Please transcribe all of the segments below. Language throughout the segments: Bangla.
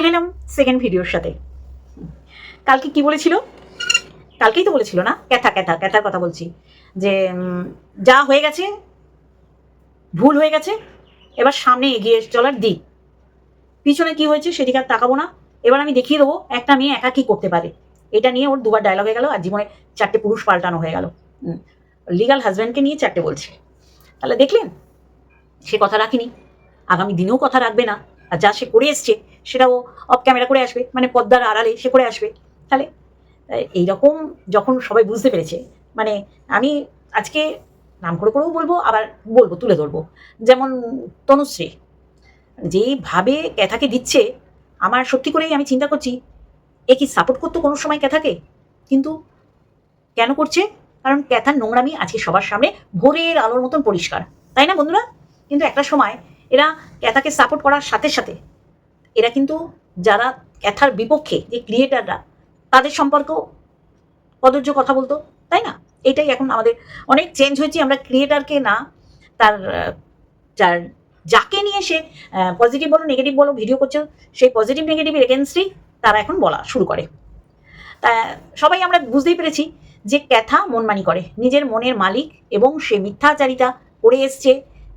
চলে এলাম সেকেন্ড ভিডিওর সাথে। কালকে কি বলেছিল? কালকেই তো বলেছিল না? ক্যাথা ক্যাথা, ক্যাথার কথা বলছি। যে যা হয়ে গেছে, ভুল হয়ে গেছে, এবার সামনে এগিয়ে চলার দিক। পিছনে কি হয়েছে সেদিকে আর তাকাবো না। এবার আমি দেখিয়ে দেবো একটা মেয়ে একা কি করতে পারে। এটা নিয়ে ওর দুবার ডায়লগ হয়ে গেল আর জীবনে চারটে পুরুষ পাল্টানো হয়ে গেল। লিগাল হাজব্যান্ডকে নিয়ে চারটে বলছে। তাহলে দেখলেন, সে কথা রাখিনি। আগামী দিনেও কথা রাখবে না। আর যা সে করে এসছে সেটাও অফ ক্যামেরা করে আসবে মানে পদ্মার আড়ালে সে করে আসবে, তাহলে এইরকম যখন সবাই বুঝতে পেরেছে মানে আমি আজকে নাম করে করেও বলব, আবার বলব, তুলে ধরবো। যেমন তনুশ্রী যেইভাবে ক্যাথাকে দিচ্ছে, আমার সত্যি করেই আমি চিন্তা করছি, এ কি সাপোর্ট করতো কোনো সময় ক্যাথাকে? কিন্তু কেন করছে? কারণ ক্যাথার নোংরামি আজকে সবার সামনে ভোরের আলোর মতন পরিষ্কার। তাই না বন্ধুরা? কিন্তু একটা সময় এরা ক্যাথাকে সাপোর্ট করার সাথে সাথে এরা কিন্তু যারা ক্যাথার বিপক্ষে যে ক্রিয়েটাররা তাদের সম্পর্কেও কদর্য কথা বলতো, তাই না? এটাই এখন আমাদের, অনেক চেঞ্জ হয়েছে, আমরা ক্রিয়েটারকে না, তার যার, যাকে নিয়ে সে পজিটিভ বলো নেগেটিভ বলো ভিডিও করছে, সেই পজিটিভ নেগেটিভের এগেনস্টই তারা এখন বলা শুরু করে। তা, সবাই আমরা বুঝতেই পেরেছি যে ক্যাথা মনমানি করে, নিজের মনের মালিক এবং সে মিথ্যাচারিতা করে এসছে,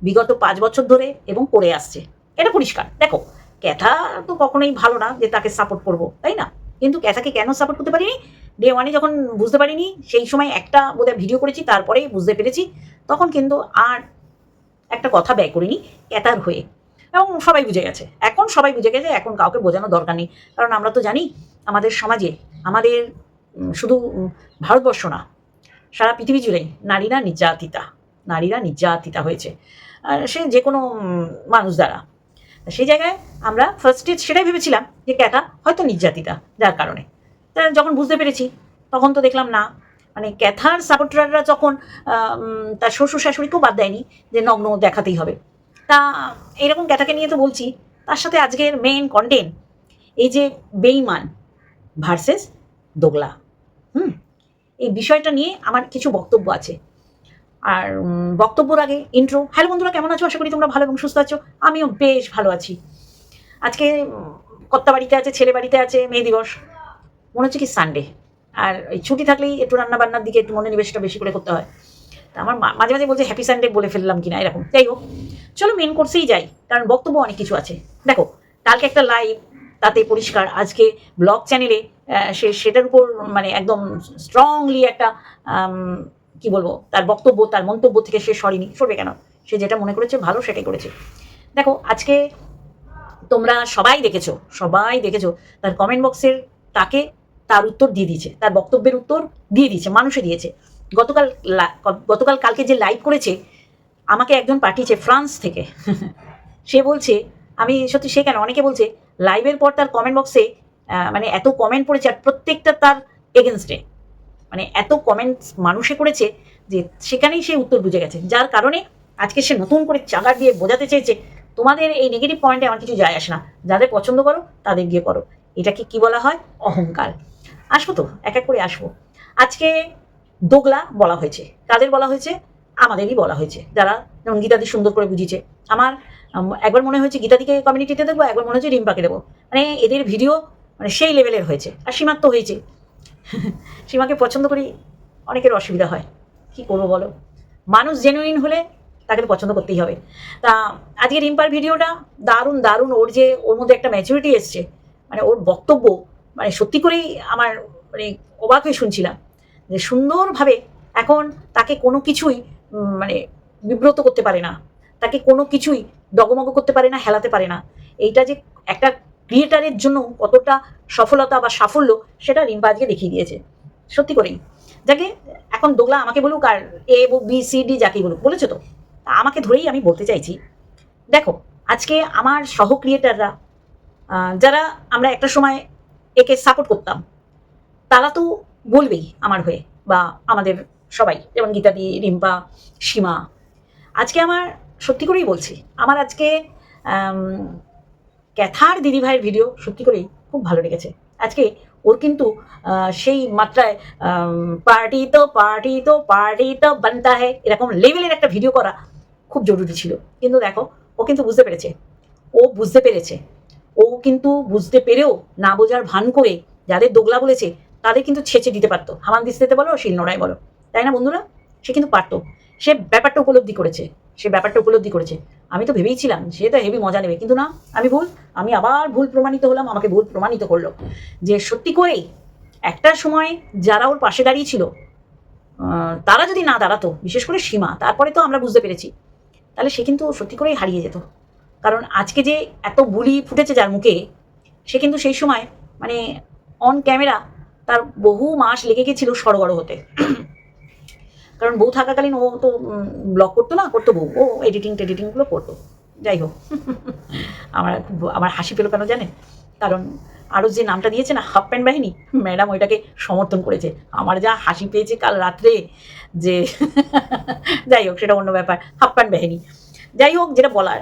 বিগত পাঁচ বছর ধরে এবং করে আসছে। এটা পরিষ্কার। দেখো ক্যাথা তো কখনোই ভালো না যে তাকে সাপোর্ট করব, তাই না? কিন্তু ক্যাথাকে কেন সাপোর্ট করতে পারিনি? ডে ওয়ানে যখন বুঝতে পারিনি, সেই সময় একটা বোধহয় ভিডিও করেছি তারপরেই বুঝতে পেরেছি, তখন কিন্তু আর একটা কথা ব্যয় করিনি, ক্যাথার হয়ে। এবং সবাই বুঝে গেছে। এখন সবাই বুঝে গেছে, এখন কাউকে বোঝানোর দরকার নেই। কারণ আমরা তো জানি, আমাদের সমাজে, আমাদের শুধু ভারতবর্ষ না, সারা পৃথিবী জুড়েই নারীরা নির্যাতিতা নারীরা নির্যাতিতা হয়েছে। সে যে কোনো মানুষ দ্বারা। সেই জায়গায় আমরা ফার্স্টে সেটাই ভেবেছিলাম যে ক্যাটা হয়তো নির্যাতিতা, যার কারণে। যখন বুঝতে পেরেছি, তখন তো দেখলাম না। মানে ক্যাথার সাপোর্টাররা যখন তার শ্বশুর শাশুড়িকেও বাদ দেয়নি যে নগ্ন দেখাতেই হবে। তা এরকম ক্যাথাকে নিয়ে তো বলছি, তার সাথে আজকের মেন কন্টেন্ট এই যে বেইমান ভার্সেস দোগলা। হুম? এই বিষয়টা নিয়ে আমার কিছু বক্তব্য আছে। আর বক্তব্যর আগে ইন্ট্রো হ্যালো বন্ধুরা, কেমন আছো? আশা করি তোমরা ভালো এবং সুস্থ আছো। আমিও বেশ ভালো আছি। আজকে কর্তা বাড়িতে আছে, ছেলে বাড়িতে আছে, মেয়ে দিবস। মনে হচ্ছে কি সানডে আর এই ছুটি থাকলেই একটু রান্না বান্নার দিকে, একটু মনোনিবেশটা বেশি করে করতে হয়। তা আমার মাঝে মাঝে বলছে হ্যাপি সানডে বলে ফেললাম কিনা, এরকম। যাই হোক, চলো মেন কোর্সেই যাই। কারণ বক্তব্য অনেক কিছু আছে। দেখো, কালকে একটা লাইভ তাতে পরিষ্কার। আজকে ব্লগ চ্যানেলে সে, সেটার উপর মানে একদম স্ট্রংলি একটা কি বলব, তার বক্তব্য, তার মন্তব্য থেকে সে সরেনি। সরবে কেন? সে যেটা মনে করেছে, ভালো সেটাই করেছে। দেখো, আজকে তোমরা সবাই দেখেছ সবাই দেখেছ, তার কমেন্ট বক্সের তাকে তার উত্তর দিয়ে দিয়েছে, তার বক্তব্যের উত্তর দিয়ে দিয়েছে, মানুষে দিয়েছে। গতকাল গতকাল কালকে যে লাইভ করেছে, আমাকে একজন পাঠিয়েছে ফ্রান্স থেকে। সে বলছে, আমি সত্যি সে কেন? অনেকে বলছে লাইভের পর তার কমেন্ট বক্সে মানে এত কমেন্ট পড়েছে আর প্রত্যেকটা তার এগেনস্টে মানে এত কমেন্টস মানুষে করেছে যে সেখানেই সে উত্তর বুঝে গেছে। যার কারণে আজকে সে নতুন করে চাগার দিয়ে বোঝাতে চেয়েছে, তোমাদের এই নেগেটিভ পয়েন্টে আমার কিছু যায় আসে না। যাদের পছন্দ করো, তাদের গিয়ে করো। এটাকে কি বলা হয়? অহংকার। আসব তো, এক এক করে আসব। আজকে দোগলা বলা হয়েছে। কাদের বলা হয়েছে? আমাদেরই বলা হয়েছে। যারা যেমন গীতাদি সুন্দর করে বুঝিয়েছে। আমার একবার মনে হয়েছে গীতাদিকে কমিউনিটিতে দেখব, একবার মনে হচ্ছে রিম্পাকে দেবো মানে এদের ভিডিও মানে সেই লেভেলের হয়েছে। আর সীমার তো হয়েছে। সীমাকে পছন্দ করি, অনেকের অসুবিধা হয়। কি করব বলো? মানুষ জেনুইন হলে তাকে তো পছন্দ করতেই হবে। তা আজকে রিম্পার ভিডিওটা দারুণ দারুণ। ওর যে, ওর মধ্যে একটা ম্যাচুরিটি এসছে মানে ওর বক্তব্য মানে সত্যি করেই আমার মানে অবাক হয়ে শুনছিলাম যে সুন্দরভাবে এখন তাকে কোনো কিছুই মানে বিব্রত করতে পারে না। তাকে কোনো কিছুই ডগমগ করতে পারে না, হেলাতে পারে না। এইটা যে একটা ক্রিয়েটারের জন্য কতটা সফলতা বা সাফল্য সেটা রিম্পা আজকে দেখিয়ে দিয়েছে। সত্যি করেই। যাকে এখন দোগলা আমাকে বলুক আর এ বি সি ডি যাকে বলুক, বলেছ তো? আমাকে ধরেই আমি বলতে চাইছি, দেখো, আজকে আমার সহ ক্রিয়েটাররা যারা আমরা একটা সময় একে সাপোর্ট করতাম, তারা তো বলবেই আমার হয়ে বা আমাদের সবাই, যেমন গীতাদি, রিম্পা, সীমা। আজকে আমার, সত্যি করেই বলছি, আমার আজকে ক্যাথার দিদিভাইয়ের ভিডিও সত্যি করেই খুব ভালো লেগেছে। আজকে ওর কিন্তু সেই মাত্রায় পার্টি তো পার্টি তো পার্টি তো বানতা হে, এরকম লেভেলের একটা ভিডিও করা খুব জরুরি ছিল। কিন্তু দেখো, ও কিন্তু বুঝতে পেরেছে। ও বুঝতে পেরেছে। ও কিন্তু বুঝতে পেরেও না বোঝার ভান করে যাদের দোগলা বলেছে, তাদের কিন্তু ছেঁচে দিতে পারতো। হামান দিস্তেতে বলো শিলনোড়ায় বলো। তাই না বন্ধুরা? সে কিন্তু পারতো। সে ব্যাপারটা উপলব্ধি করেছে। সে ব্যাপারটা উপলব্ধি করেছে। আমি তো ভেবেইছিলাম সে তো হেভি মজা নেবে। কিন্তু না, আমি ভুল। আমি আবার ভুল প্রমাণিত হলাম, আমাকে ভুল প্রমাণিত করল। যে সত্যি করেই একটা সময় যারা ওর পাশে দাঁড়িয়ে ছিল তারা যদি না দাঁড়াতো, বিশেষ করে সীমা, তারপরে তো আমরা বুঝতে পেরেছি, তাহলে সে কিন্তু সত্যি করেই হারিয়ে যেত। কারণ আজকে যে এত বুলি ফুটেছে যার মুখে, সে কিন্তু সেই সময় মানে অন ক্যামেরা তার বহু মাস লেগে গেছিল সড়গড় হতে। কারণ বউ থাকাকালীন ও তো ব্লগ করতো না, করতো বউ। ও এডিটিং টেডিটিংগুলো করতো। যাই হোক, আমার আমার হাসি পেল কেন জানেন? কারণ আরও যে নামটা দিয়েছে না হাফ প্যান্ট বাহিনী, ম্যাডাম ওইটাকে সমর্থন করেছে। আমার যা হাসি পেয়েছে কাল রাত্রে যে, যাই হোক, সেটা অন্য ব্যাপার, হাফ প্যান্ট বাহিনী। যাই হোক, যেটা বলার,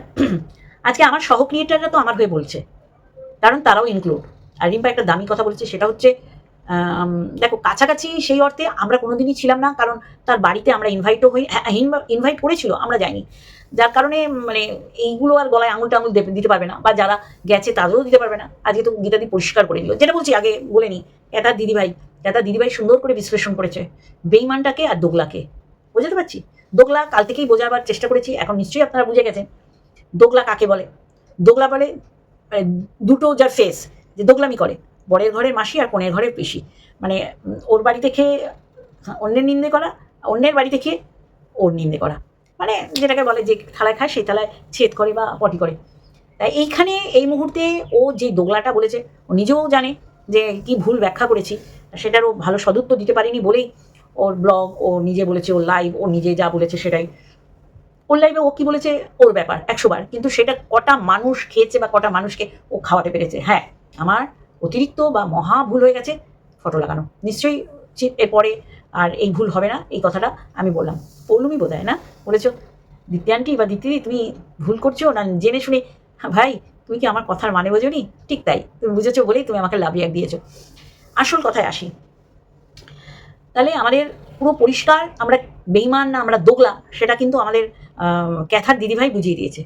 আজকে আমার সহ ক্রিয়েটাররা তো আমার হয়ে বলছে। কারণ তারাও ইনক্লুড আর রিম্পা একটা দামি কথা বলেছে, সেটা হচ্ছে দেখো, কাছাকাছি সেই অর্থে আমরা কোনোদিনই ছিলাম না, কারণ তার বাড়িতে আমরা ইনভাইটও হই ইনভাইট করেছিল, আমরা যাইনি। যার কারণে মানে এইগুলো আর গলায় আঙুল টাঙুল দিতে পারবে না, বা যারা গেছে তাদেরও দিতে পারবে না। আজকে তো গীতাদি পরিষ্কার করে দিল। যেটা বলছি, আগে বলে নি, এটা দিদিভাই এটা দিদিভাই সুন্দর করে বিশ্লেষণ করেছে, বেইমানটাকে আর দোগলাকে। বোঝাতে পারছি? দোগলা কাল থেকেই বোঝাবার চেষ্টা করেছি, এখন নিশ্চয়ই আপনারা বুঝে গেছেন। দোগলা কাকে বলে? দোগলা বলে মানে দুটো যার ফেস যে দোগলামি করে। বরের ঘরের মাসি আর কনের ঘরের পিসি। মানে ওর বাড়িতে খেয়ে, অন্যের নিন্দে করা, অন্যের বাড়িতে খেয়ে ওর নিন্দে করা। মানে যেটাকে বলে যে থালায় খায়, সেই থালায় ছেদ করে বা পটি করে। তাই এইখানে, এই মুহূর্তে ও যে দোগলাটা বলেছে, ও নিজেও জানে যে কি ভুল ব্যাখ্যা করেছি। সেটারও ভালো সদুত্তর দিতে পারিনি বলেই ওর ব্লগ ও নিজে বলেছে, ওর লাইভ ও নিজে যা বলেছে সেটাই। ওর লাইভে ও কি বলেছে? ওর ব্যাপার, একশো বার। কিন্তু সেটা কটা মানুষ খেয়েছে বা কটা মানুষকে ও খাওয়াতে পেরেছে। হ্যাঁ আমার অতিরিক্ত বা মহা ভুল হয়ে গেছে ফটো লাগানো। নিশ্চয়ই এরপরে আর এই ভুল হবে না এই কথাটা আমি বললাম। পৌলমি বোধ হয় না? বলেছ দিদি বা দিদি তুমি ভুল করছ না জেনে শুনে হ্যাঁ, ভাই তুমি কি আমার কথার মানে বোঝোনি? ঠিক তাই তুমি বুঝেছ বলেই তুমি আমাকে লাভ রিয়াক্ট দিয়েছ। আসল কথায় আসি। তাহলে আমাদের পুরো পরিষ্কার আমরা বেইমান না আমরা দোগলা সেটা কিন্তু আমাদের ক্যাথার দিদিভাই বুঝিয়ে দিয়েছে।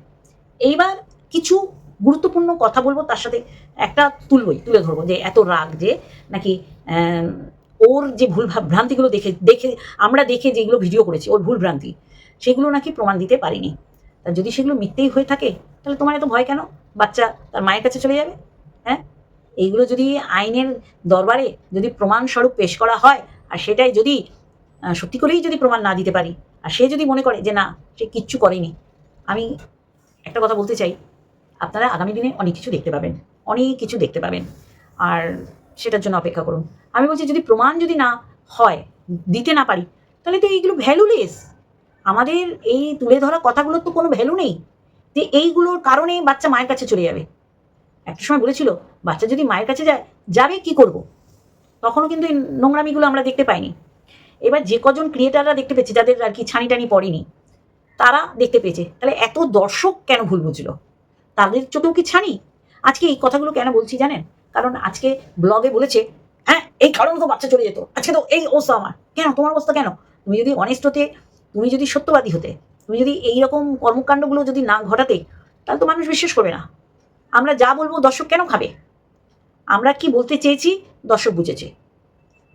এইবার কিছু গুরুত্বপূর্ণ কথা বলব, তার সাথে একটা তুলবই, তুলে ধরবো যে এত রাগ যে নাকি ওর যে ভুল ভ্রান্তিগুলো দেখে দেখে, আমরা দেখে যেগুলো ভিডিও করেছি, ওর ভুল ভ্রান্তি, সেগুলো নাকি প্রমাণ দিতে পারিনি। তা যদি সেগুলো মিথ্যেই হয়ে থাকে, তাহলে তোমার এত ভয় কেন? বাচ্চা তার মায়ের কাছে চলে যাবে হ্যাঁ? এইগুলো যদি আইনের দরবারে যদি প্রমাণস্বরূপ পেশ করা হয়, আর সেটাই যদি সত্যি করেই যদি প্রমাণ না দিতে পারি, আর সে যদি মনে করে যে না, সে কিচ্ছু করেনি, আমি একটা কথা বলতে চাই আপনারা আগামী দিনে অনেক কিছু দেখতে পাবেন, অনেক কিছু দেখতে পাবেন। আর সেটার জন্য অপেক্ষা করুন। আমি বলছি, যদি প্রমাণ যদি না হয়, দিতে না পারি, তাহলে তো এইগুলো ভ্যালুলেস আমাদের এই তুলে ধরা কথাগুলোর তো কোনো ভ্যালু নেই যে এইগুলোর কারণে বাচ্চা মায়ের কাছে চলে যাবে। একটা সময় বলেছিল, বাচ্চা যদি মায়ের কাছে যায়, যাবে কি করব? তখনও কিন্তু এই নোংরামিগুলো আমরা দেখতে পাইনি। এবার যে কজন ক্রিয়েটাররা দেখতে পেয়েছে, যাদের আর কি ছানি টানি পড়েনি, তারা দেখতে পেয়েছে। তাহলে এত দর্শক কেন ভুল বুঝলো? তাদের চোখেও কি ছানি? আজকে এই কথাগুলো কেন বলছি জানেন? কারণ আজকে ব্লগে বলেছে হ্যাঁ এই কারণে তো বাচ্চা চলে যেত। আজকে তো এই অবস্থা আমার। কেন? তোমার অবস্থা কেন? তুমি যদি অনেস্ট হতে, তুমি যদি সত্যবাদী হতে, তুমি যদি এই রকম কর্মকাণ্ডগুলো যদি না ঘটাতে, তাহলে তো মানুষ বিশ্বাস করবে না। আমরা যা বলব দর্শক কেন খাবে? আমরা কি বলতে চেয়েছি? দর্শক বুঝেছে।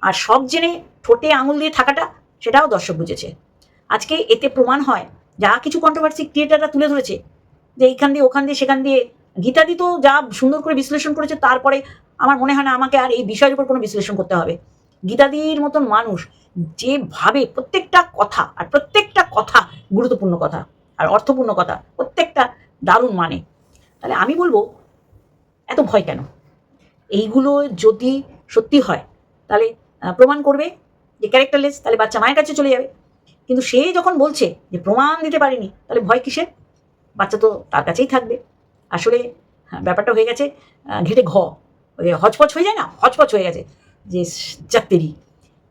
আর সব জেনে ঠোঁটে আঙুল দিয়ে থাকাটা, সেটাও দর্শক বুঝেছে। আজকে এতে প্রমাণ হয়, যা কিছু কন্ট্রোভার্সি ক্রিয়েটাররা তুলে ধরেছে যে এইখান দিয়ে, ওখান দিয়ে, সেখান দিয়ে। গীতাদি তো যা সুন্দর করে বিশ্লেষণ করেছে, তারপরে আমার মনে হয় না আমাকে আর এই বিষয়ের উপর কোনো বিশ্লেষণ করতে হবে। গীতাদির মতন মানুষ যেভাবে প্রত্যেকটা কথা, আর প্রত্যেকটা কথা গুরুত্বপূর্ণ কথা, আর অর্থপূর্ণ কথা, প্রত্যেকটা দারুণ মানে। তাহলে আমি বলব, এত ভয় কেন? এইগুলো যদি সত্যি হয়, তাহলে প্রমাণ করবে যে ক্যারেক্টারলেস তাহলে বাচ্চা মায়ের কাছে চলে যাবে। কিন্তু সে যখন বলছে যে প্রমাণ দিতে পারেনি, তাহলে ভয় কিসের? বাচ্চা তো তার কাছেই থাকবে। আসলে হ্যাঁ, ব্যাপারটা হয়ে গেছে ঘেটে ঘ হচপচ হয়ে যায় না? হচপচ হয়ে গেছে। যে চাকতেরি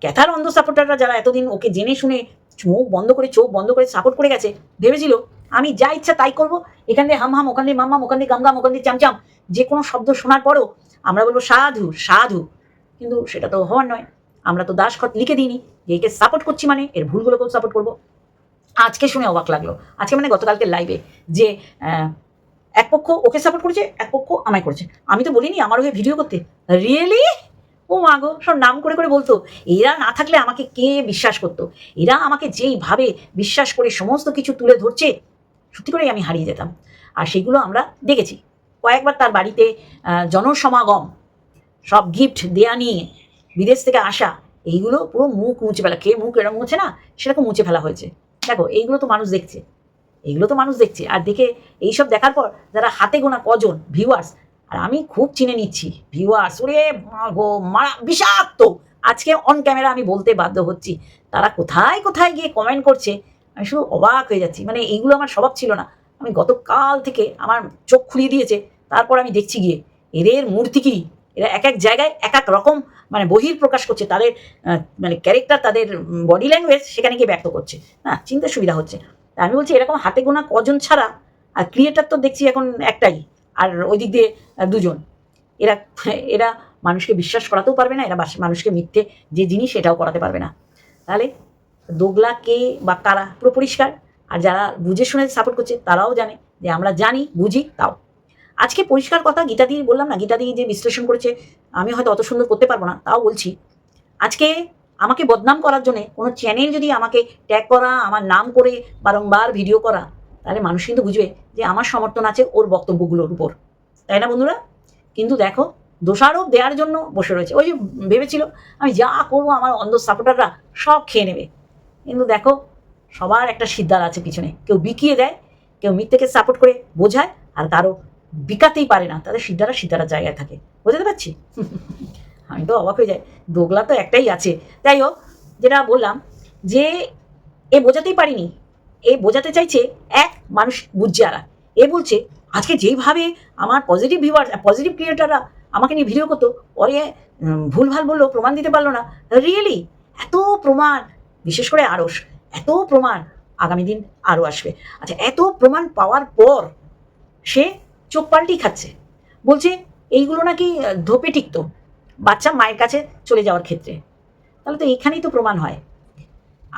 ক্যাথার অন্ধ সাপোর্টাররা যারা এতদিন ওকে জেনে শুনে মুখ বন্ধ করে চোখ বন্ধ করে সাপোর্ট করে গেছে ভেবেছিল আমি যা ইচ্ছা তাই করব। এখান দিয়ে হাম হাম ওখান দিয়ে মাম মাম ওখান দিয়ে গাম গাম ওখান দিয়ে চামচাম যে কোনো শব্দ শোনার পরও আমরা বলব সাধু সাধু। কিন্তু সেটা তো হওয়ার নয়। আমরা তো দাসখত লিখে দিইনি। যে একে সাপোর্ট করছি মানে এর ভুলগুলোকেও সাপোর্ট করব। আজকে শুনে অবাক লাগল। আজকে মানে গতকালকে লাইভে যে এক পক্ষ ওকে সাপোর্ট করেছে, এক পক্ষ আমায় করেছে। আমি তো বলিনি আমার হয়ে ভিডিও করতে। রিয়েলি ও মা গো, সব নাম করে করে বলতো। এরা না থাকলে আমাকে কে বিশ্বাস করতো? এরা আমাকে যেইভাবে বিশ্বাস করে সমস্ত কিছু তুলে ধরছে, সত্যি করেই আমি হারিয়ে যেতাম। আর সেগুলো আমরা দেখেছি। কয়েকবার তার বাড়িতে জনসমাগম, সব গিফট দেয়া নিয়ে বিদেশ থেকে আসা, এইগুলো পুরো মুখ মুছে ফেলা। কে মুখ এরকম মুছে না, সেরকম মুছে ফেলা হয়েছে। দেখো এইগুলো তো মানুষ দেখছে। এইগুলো তো মানুষ দেখছে। আর দেখে এইসব দেখার পর যারা হাতে গোনা কজন ভিউয়ার্স আর আমি খুব চিনে নিচ্ছি ভিউয়ার্স ওরে মারা, বিষাক্ত। আজকে অন ক্যামেরা আমি বলতে বাধ্য হচ্ছি। তারা কোথায় কোথায় গিয়ে কমেন্ট করছে, আমি শুধু অবাক হয়ে যাচ্ছি। মানে এইগুলো আমার স্বভাব ছিল না। আমি গতকাল থেকে আমার চোখ খুলিয়ে দিয়েছে, তারপর আমি দেখছি গিয়ে, এদের মূর্তি কি? এরা এক এক জায়গায় এক এক রকম মানে বহির প্রকাশ করছে, তাদের মানে ক্যারেক্টার তাদের বডি ল্যাঙ্গুয়েজ সেখানে গিয়ে ব্যক্ত করছে। না, চিন্তা সুবিধা হচ্ছে আমি বলছি, এরকম হাতে গোনা কজন ছাড়া, আর ক্রিয়েটার তো দেখছি এখন একটাই, আর ওই দিক দিয়ে দুজন। এরা এরা মানুষকে বিশ্বাস করাতেও পারবে না, এরা মানুষকে মিথ্যে যে জিনিস এটাও করাতে পারবে না। তাহলে দোগলা কে বা কারা? পুরো পরিষ্কার। আর যারা বুঝে শুনে সাপোর্ট করছে, তারাও জানে। যে আমরা জানি, বুঝি, তাও। আজকে পরিষ্কার কথা গীতা দিয়ে বললাম না, গীতা দিয়ে যে বিশ্লেষণ করেছে, আমি হয়তো অত সুন্দর করতে পারব না, তাও বলছি। আজকে আমাকে বদনাম করার জন্য কোনো চ্যানেল যদি আমাকে ট্যাগ করা, আমার নাম করে বারংবার ভিডিও করা, তাহলে মানুষ কিন্তু বুঝবে যে আমার সমর্থন আছে ওর বক্তব্যগুলোর উপর। তাই না বন্ধুরা? কিন্তু দেখো, দোষারোপ দেওয়ার জন্য বসে রয়েছে। ওই যে ভেবেছিল, আমি যা করব আমার অন্ধ সাপোর্টাররা সব খেয়ে নেবে। কিন্তু দেখো, সবার একটা সিদ্ধার আছে পিছনে। কেউ বিকিয়ে দেয়, কেউ মিথ্যেকে সাপোর্ট করে বোঝায়, আর কারও বিকাতেই পারে না। তাদের সিদ্ধারা সিদ্ধারার জায়গায় থাকে। বুঝতে পারছি? আমি তো অবাক হয়ে যাই। দোগলা তো একটাই আছে। যাই হোক, যেটা বললাম যে এ বোঝাতেই পারিনি। এ বোঝাতে চাইছে এক মানুষ বুঝছে আর এ বলছে, আজকে যেইভাবে আমার পজিটিভ ভিউয়ার পজিটিভ ক্রিয়েটাররা আমাকে নিয়ে ভিডিও করতো পরে ভুলভাল বলল, প্রমাণ দিতে পারল না। রিয়েলি এত প্রমাণ, বিশেষ করে আড়স এত প্রমাণ আগামী দিন আরও আসবে। আচ্ছা এত প্রমাণ পাওয়ার পর সে চোখ পাল্টি খাচ্ছে। বলছে, এইগুলো নাকি ধোপে টিকতো। বাচ্চা মায়ের কাছে চলে যাওয়ার ক্ষেত্রে। তাহলে তো এখানেই তো প্রমাণ হয়।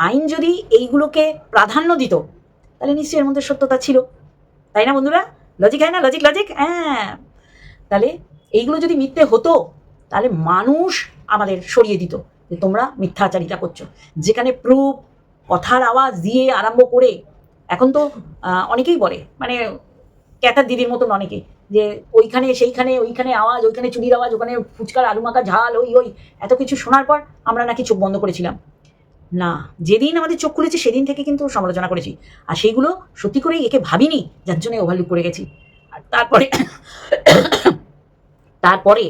আইন যদি এইগুলোকে প্রাধান্য দিত, তাহলে নিশ্চয়ই এর মধ্যে সত্যতা ছিল। তাই না বন্ধুরা? লজিক হয় না? লজিক লজিক হ্যাঁ। তাহলে এইগুলো যদি মিথ্যে হতো, তাহলে মানুষ আমাদের সরিয়ে দিত যে তোমরা মিথ্যাচারিতা করছ। যেখানে প্রুফ, কথার আওয়াজ দিয়ে আরম্ভ করে, এখন তো অনেকেই বলে মানে ক্যাতার দিদির মতন অনেকে, যে ওইখানে সেইখানে, ওইখানে আওয়াজ, ওইখানে চুরির আওয়াজ, ওখানে ফুচকার আলু মাখা ঝাল, ওই ওই, এত কিছু শোনার পর আমরা নাকি চোখ বন্ধ করেছিলাম। না, যেদিন আমাদের চোখ খুলেছে সেদিন থেকে কিন্তু সমালোচনা করেছি। আর সেইগুলো সত্যি করেই একে ভাবিনি, যার জন্য ওভারলুক করে গেছি। আর তারপরে তারপরে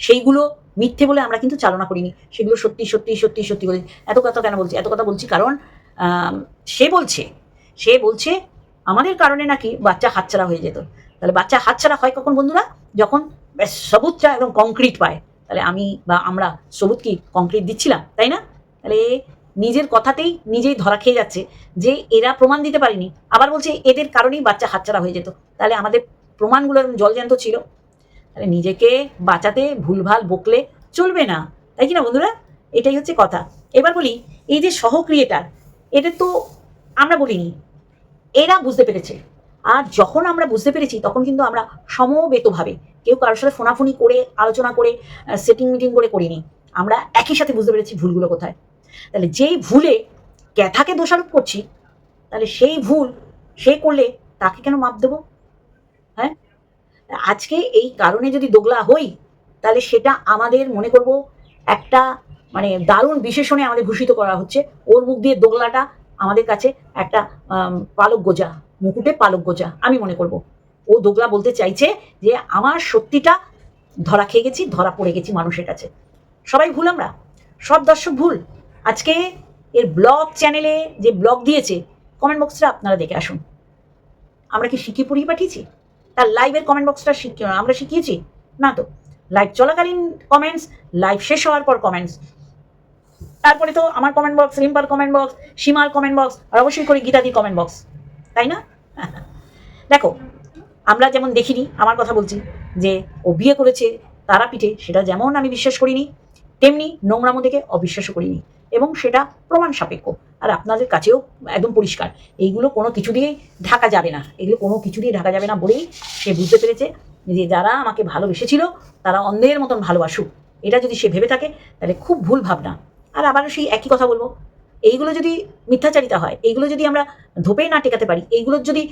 সেইগুলো মিথ্যে বলে আমরা কিন্তু চালনা করিনি। সেগুলো সত্যি সত্যি সত্যি সত্যি বলে এত কথা কেন বলছি? এত কথা বলছি কারণ সে বলছে সে বলছে আমাদের কারণে নাকি বাচ্চা হাতছাড়া হয়ে যেত। তাহলে বাচ্চা হাতছাড়া হয় কখন বন্ধুরা? যখন সবুজটা একদম কংক্রিট পায়। তাহলে আমি বা আমরা সবুজ কি কংক্রিট দিচ্ছিলাম, তাই না? তাহলে নিজের কথাতেই নিজেই ধরা খেয়ে যাচ্ছে যে এরা প্রমাণ দিতে পারেনি। আবার বলছে এদের কারণেই বাচ্চা হাতছাড়া হয়ে যেত। তাহলে আমাদের প্রমাণগুলো জলজ্যান্ত ছিল। তাহলে নিজেকে বাঁচাতে ভুলভাল বকলে চলবে না। তাই কি না বন্ধুরা? এটাই হচ্ছে কথা। এবার বলি, এই যে সহ ক্রিয়েটার এটা তো আমরা বলিনি। এরা বুঝতে পেরেছে। আর যখন আমরা বুঝতে পেরেছি, তখন কিন্তু আমরা সমবেতভাবে কেউ কারোর সাথে ফোনাফুনি করে, আলোচনা করে সেটিং মিটিং করে করিনি। আমরা একই সাথে বুঝতে পেরেছি ভুলগুলো কোথায়। তাহলে যেই ভুলে ক্যাথাকে দোষারোপ করছি, তাহলে সেই ভুল সে করলে তাকে কেন মাপ দেবো? হ্যাঁ? আজকে এই কারণে যদি দোগলা হই, তাহলে সেটা আমাদের মনে করব একটা মানে দারুণ বিশেষণে আমাদের ভূষিত করা হচ্ছে। ওর মুখ দিয়ে দোগলাটা আমাদের কাছে একটা পালক গোজা, মুকুটে পালক গোজা, আমি মনে করব। ও দোগলা বলতে চাইছে যে আমার সত্যিটা ধরা খেয়ে গেছি, ধরা পড়ে গেছি মানুষের কাছে। সবাই ভুল আমরা? সব দর্শক ভুল? আজকে এর ব্লগ চ্যানেলে যে ব্লগ দিয়েছে কমেন্ট বক্সটা আপনারা দেখে আসুন। আমরা কি শিখিয়ে পড়িয়ে পাঠিয়েছি? তার লাইভের কমেন্ট বক্সটা শিখিয়ে আমরা শিখিয়েছি? না তো। লাইভ চলাকালীন কমেন্টস লাইভ শেষ হওয়ার পর কমেন্টস তারপরে তো আমার কমেন্ট বক্স রিম্পার কমেন্ট বক্স সীমার কমেন্ট বক্স আর অবশ্যই করে গীতাদি কমেন্ট বক্স তাই না? দেখো, আমরা যেমন দেখিনি, আমার কথা বলছি যে ও বিয়ে করেছে তারাপীঠে, সেটা যেমন আমি বিশ্বাস করিনি, তেমনি নোংরামো থেকে অবিশ্বাসও করিনি, এবং সেটা প্রমাণ সাপেক্ষ, আর আপনাদের কাছেও একদম পরিষ্কার, এইগুলো কোনো কিছু দিয়েই ঢাকা যাবে না, এগুলো কোনো কিছু দিয়ে ঢাকা যাবে না বলেই সে বুঝতে পেরেছে যে যারা আমাকে ভালোবেসেছিল, তারা অন্ধের মতন ভালোবাসুক, এটা যদি সে ভেবে থাকে, তাহলে খুব ভুল ভাবনা আর আবারও সেই একই কথা বলব। এইগুলো যদি মিথ্যাচারিতা হয়, এইগুলো যদি আমরা ধোপে না টেকাতে পারি, এইগুলোর যদি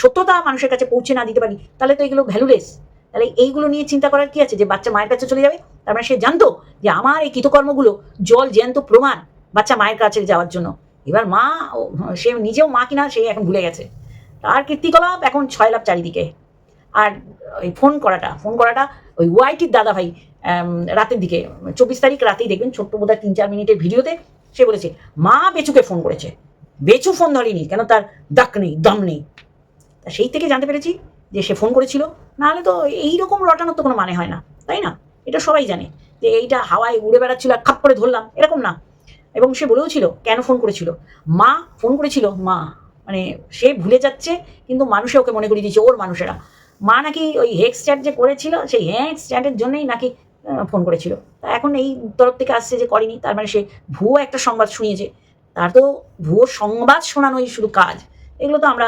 সত্যতা মানুষের কাছে পৌঁছে না দিতে পারি, তাহলে তো এগুলো ভ্যালুলেস তাহলে এইগুলো নিয়ে চিন্তা করার কি আছে? যে বাচ্চা মায়ের কাছে চলে যাবে, তার মানে সে জানতো যে আমার এই কৃতকর্মগুলো জল জ্যান্ত প্রমাণ বাচ্চা মায়ের কাছে যাওয়ার জন্য। এবার মা সে নিজেও মা কিনা, সে এখন ভুলে গেছে। তার কীর্তিকলাপ এখন ছয় লাভ চারিদিকে। আর ওই ফোন করাটা ফোন করাটা ওই ওয়াইটির দাদা ভাই রাতের দিকে, চব্বিশ তারিখ রাতেই দেখবেন ছোট্ট বোধহয় তিন চার মিনিটের ভিডিওতে সে বলেছে, মা বেচুকে ফোন করেছে। বেচু ফোন ধরেনি, কেন তার ডাক নেই, দম নেই। তা সেই থেকে জানতে পেরেছি যে সে ফোন করেছিল, নাহলে তো এইরকম রটানোর তো কোনো মানে হয় না, তাই না? এটা সবাই জানে যে এইটা হাওয়ায় উড়ে বেড়াচ্ছিল আর খাপ করে ধরলাম, এরকম না। এবং সে বলেও ছিল, কেন ফোন করেছিল? মা ফোন করেছিল, মা মানে সে ভুলে যাচ্ছে, কিন্তু মানুষে ওকে মনে করিয়ে দিয়েছে, ওর মানুষেরা। মা নাকি ওই হেক্স চ্যাট যে করেছিল, সেই হেক্স চ্যাটের জন্যই নাকি ফোন করেছিল। তা এখন এই তরফ থেকে আসছে যে করেনি, তার মানে সে ভুয়ো একটা সংবাদ শুনিয়েছে। তার তো ভুয়ো সংবাদ শোনানোই শুধু কাজ। এগুলো তো আমরা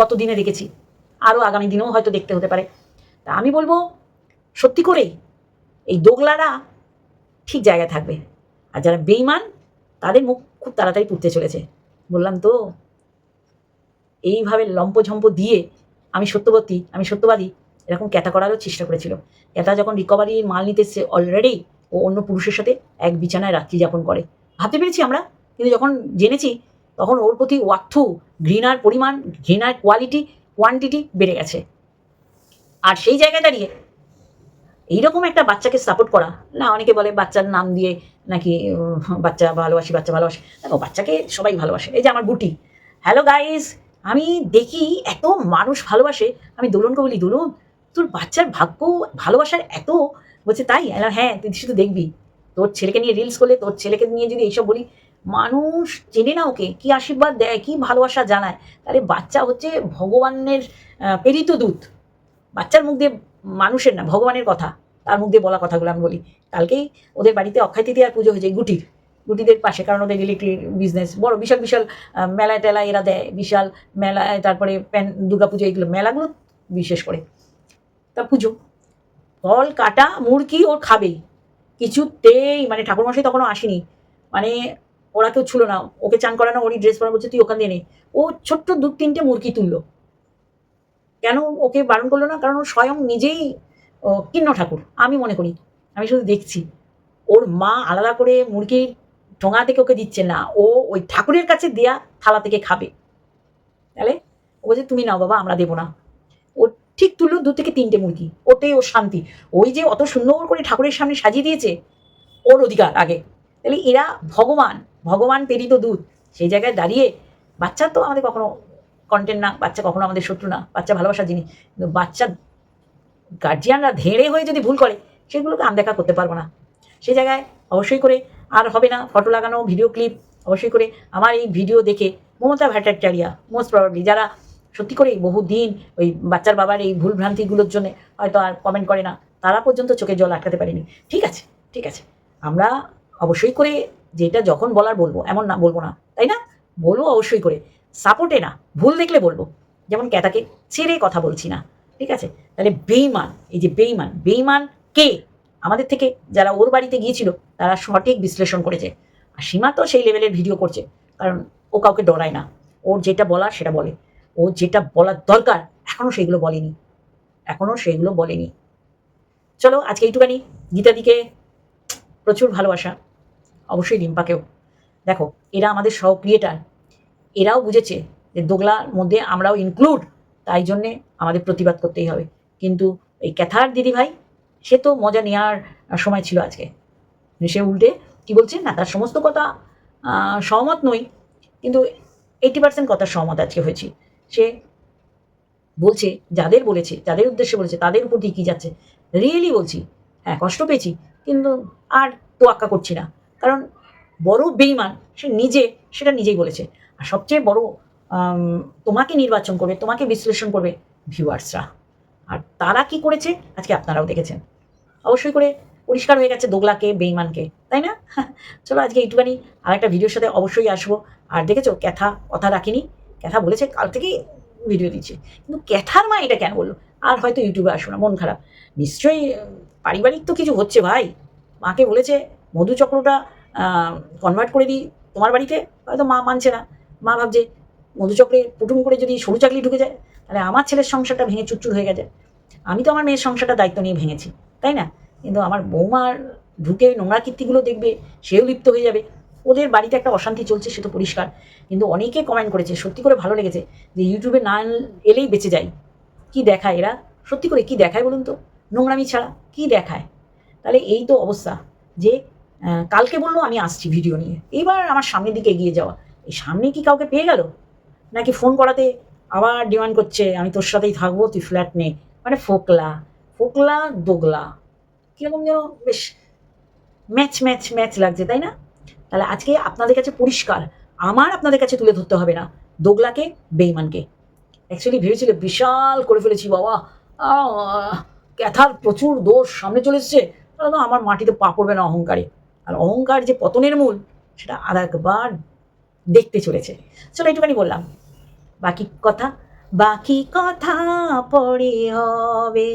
গত দিনে দেখেছি। আরও আগামী দিনেও হয়তো দেখতে হতে পারে। তা আমি বলব, সত্যি করেই এই দোগলারা ঠিক জায়গায় থাকবে। আর যারা বেইমান তাদের মুখ খুব তাড়াতাড়ি পুড়তে চলেছে। বললাম তো, এইভাবে লম্পঝম্প দিয়ে আমি সত্যবতী আমি সত্যবাদী এরকম ক্যাতা করারও চেষ্টা করেছিল। ক্যাতা যখন রিকভারির মাল নিতে এসছে অলরেডি ও অন্য পুরুষের সাথে এক বিছানায় রাত্রি যাপন করে। ভাবতে পেরেছি আমরা, কিন্তু যখন জেনেছি, তখন ওর প্রতি ওয়াক্থু ঘৃণার পরিমাণ, ঘৃণার কোয়ালিটি কোয়ান্টিটি বেড়ে গেছে। আর সেই জায়গায় দাঁড়িয়ে এইরকম একটা বাচ্চাকে সাপোর্ট করা, না অনেকে বলে বাচ্চার নাম দিয়ে নাকি বাচ্চা ভালোবাসি বাচ্চা ভালোবাসি দেখো বাচ্চাকে সবাই ভালোবাসে। এই যে আমার বুটি। হ্যালো গাইস আমি দেখি এত মানুষ ভালোবাসে, আমি দোলনকে বলি, দোলন তোর বাচ্চার ভাগ্য, ভালোবাসার এত? বলছে, তাই? হ্যাঁ তুই শুধু দেখবি। তোর ছেলেকে নিয়ে রিলস করলে, তোর ছেলেকে নিয়ে যদি এইসব বলি, মানুষ চেনে না ওকে। কি আশীর্বাদ দেয়, কি ভালোবাসা জানায়? তাহলে বাচ্চা হচ্ছে ভগবানের প্রেরিত দূত। বাচ্চার মুখ দিয়ে মানুষের না, ভগবানের কথা। তার মুখ দিয়ে বলা কথাগুলো আমি বলি। কালকেই ওদের বাড়িতে অক্ষয় তৃতীয়ার পুজো হয়েছে, গুটির। গুটিদের পাশে, কারণ ওদের ইলেকট্রিক বিজনেস বড়, বিশাল বিশাল মেলায় টেলায় এরা দেয়। বিশাল মেলায়, তারপরে প্যান দুর্গা পুজো এইগুলো, মেলাগুলো বিশেষ করে। তা পুজো। ফল, কাটা, মুরগি ওর খাবে। কিছুতেই মানে ঠাকুরমশাই তখনও আসেনি। মানে ওরা কেউ ছিল না। ওকে চান করানো, ওরই ড্রেস পরা বলছে, তুই ওখান দিয়ে নে। ও ছোট্ট দু তিনটে মুরগি তুললো। কেন ওকে বারণ করল না? কারণ ও স্বয়ং নিজেই কিন্ন ঠাকুর। আমি মনে করি, আমি শুধু দেখছি। ওর মা আলাদা করে মুরগির ঠোঙা থেকে ওকে দিচ্ছে না। ও ওই ঠাকুরের কাছে দেয়া থালা থেকে খাবে। তাহলে ও বলছে, তুমি নাও বাবা, আমরা দেবো না। ঠিক তুললো দু থেকে তিনটে মুরগি। ওতেই ওর শান্তি। ওই যে অত সুন্দর করে ঠাকুরের সামনে সাজিয়ে দিয়েছে, ওর অধিকার আগে। তাহলে এরা ভগবান ভগবান প্রেরিত দূত। সেই জায়গায় দাঁড়িয়ে বাচ্চা তো আমাদের কখনো কন্টেন্ট না, বাচ্চা কখনো আমাদের শত্রু না, বাচ্চা ভালোবাসার জিনিস। কিন্তু বাচ্চা গার্জিয়ানরা ধেড়ে হয়ে যদি ভুল করে, সেগুলোকে আনদেখা করতে পারব না। সেই জায়গায় অবশ্যই করে, আর হবে না ফটো লাগানো ভিডিও ক্লিপ অবশ্যই করে। আমার এই ভিডিও দেখে মমতা ভ্যাটারিয়া মোস্ট প্রবাবলি যারা সত্যি করে বহু দিন ওই বাচ্চার বাবার এই ভুল ভ্রান্তিগুলোর জন্য হয়তো আর কমেন্ট করে না, তারা পর্যন্ত চোখে জল আটকাতে পারেনি। ঠিক আছে ঠিক আছে। আমরা অবশ্যই করে যেটা যখন বলার বলব, এমন না, বলব না, তাই না? বলব অবশ্যই করে। সাপোর্টে না, ভুল দেখলে বলব। যেমন ক্যাতাকে ছেড়ে কথা বলছি না, ঠিক আছে? তাহলে বেইমান এই যে বেইমান বেইমান কে? আমাদের থেকে যারা ওর বাড়িতে গিয়েছিল, তারা সঠিক বিশ্লেষণ করেছে। আর সীমা তো সেই লেভেলের ভিডিও করছে, কারণ ও কাউকে ডরায় না। ওর যেটা বলার সেটা বলে। ও যেটা বলার দরকার এখনও সেগুলো বলেনি। এখনও সেগুলো বলেনি। চলো, আজকে এইটুখানি। গীতাদিকে প্রচুর ভালোবাসা। অবশ্যই রিম্পাকেও। দেখো, এরা আমাদের সহ ক্রিয়েটার এরাও বুঝেছে যে দোগলার মধ্যে আমরাও ইনক্লুড তাই জন্যে আমাদের প্রতিবাদ করতেই হবে। কিন্তু এই ক্যাথার দিদি ভাই সে তো মজা নেওয়ার সময় ছিল আজকে। সে উল্টে কি বলছে? না, তার সমস্ত কথা সহমত নই। কিন্তু এইটি পার্সেন্ট কথা সহমত আজকে হয়েছি। সে বলছে, যাদের বলেছে, যাদের উদ্দেশ্যে বলেছে, তাদের উপর দিয়ে কী যাচ্ছে? রিয়েলি বলছি। হ্যাঁ কষ্ট পেয়েছি, কিন্তু আর তোয়াক্কা করছি না। কারণ বড় বেইমান সে নিজে, সেটা নিজেই বলেছে। আর সবচেয়ে বড় তোমাকে নির্বাচন করবে, তোমাকে বিশ্লেষণ করবে ভিউয়ার্সরা। আর তারা কি করেছে? আজকে আপনারাও দেখেছেন। অবশ্যই করে পরিষ্কার হয়ে গেছে দোগলাকে বেইমানকে তাই না? চলো আজকে এইটুখানি আর একটা ভিডিওর সাথে অবশ্যই আসব। আর দেখেছ, ক্যাথা, কথা রাখিনি। ক্যাথা বলেছে, কাল থেকেই ভিডিও দিচ্ছে। কিন্তু ক্যাথার মা এটা কেন বলল? আর হয়তো ইউটিউবে আসব না, মন খারাপ। নিশ্চয়ই পারিবারিক তো কিছু হচ্ছে ভাই। মাকে বলেছে মধুচক্রটা কনভার্ট করে দিই তোমার বাড়িতে। হয়তো মা মানছে না। মা ভাবছে মধুচক্রে পুটুম করে যদি সরু চাকলি ঢুকে যায়, তাহলে আমার ছেলের সংসারটা ভেঙে চুরচুর হয়ে গেছে। আমি তো আমার মেয়ের সংসারটা দায়িত্ব নিয়ে ভেঙেছি, তাই না? কিন্তু আমার বৌমার ঢুকে নোংরা কীর্তিগুলো দেখবে, সেও লিপ্ত হয়ে যাবে। ওদের বাড়িতে একটা অশান্তি চলছে, সে তো পরিষ্কার। কিন্তু অনেকে কমেন্ট করেছে, সত্যি করে ভালো লেগেছে যে ইউটিউবে না এলেই বেঁচে যাই কি দেখায় এরা? সত্যি করে কি দেখায় বলুন তো? নোংরামি ছাড়া কি দেখায়? তাহলে এই তো অবস্থা যে কালকে বলল, আমি আসছি ভিডিও নিয়ে। এইবার আমার সামনের দিকে এগিয়ে যাওয়া। এই সামনে কি কাউকে পেয়ে গেল? নাকি ফোন করাতে আবার ডিমান্ড করছে, আমি তোর সাথেই থাকব, তুই ফ্ল্যাট নে। মানে ফোকলা ফোকলা দোগলা। কীরকম যেন বেশ ম্যাচ ম্যাচ ম্যাচ লাগছে, তাই না? তাহলে আজকে আপনাদের কাছে পরিষ্কার, আমার আপনাদের কাছে তুলে ধরতে হবে না, দোগলাকে, বেইমানকে। অ্যাকচুয়ালি ভেবেছিল বিশাল করে ফেলেছি বাবা। ক্যাথার প্রচুর দোষ সামনে চলে এসছে। তাহলে তো আমার মাটিতে পা পড়বে না অহংকারে। আর অহংকার যে পতনের মূল, সেটা আর একবার দেখতে চলেছে। চলো একটুখানি বললাম। বাকি কথা বাকি কথা পরে হবে।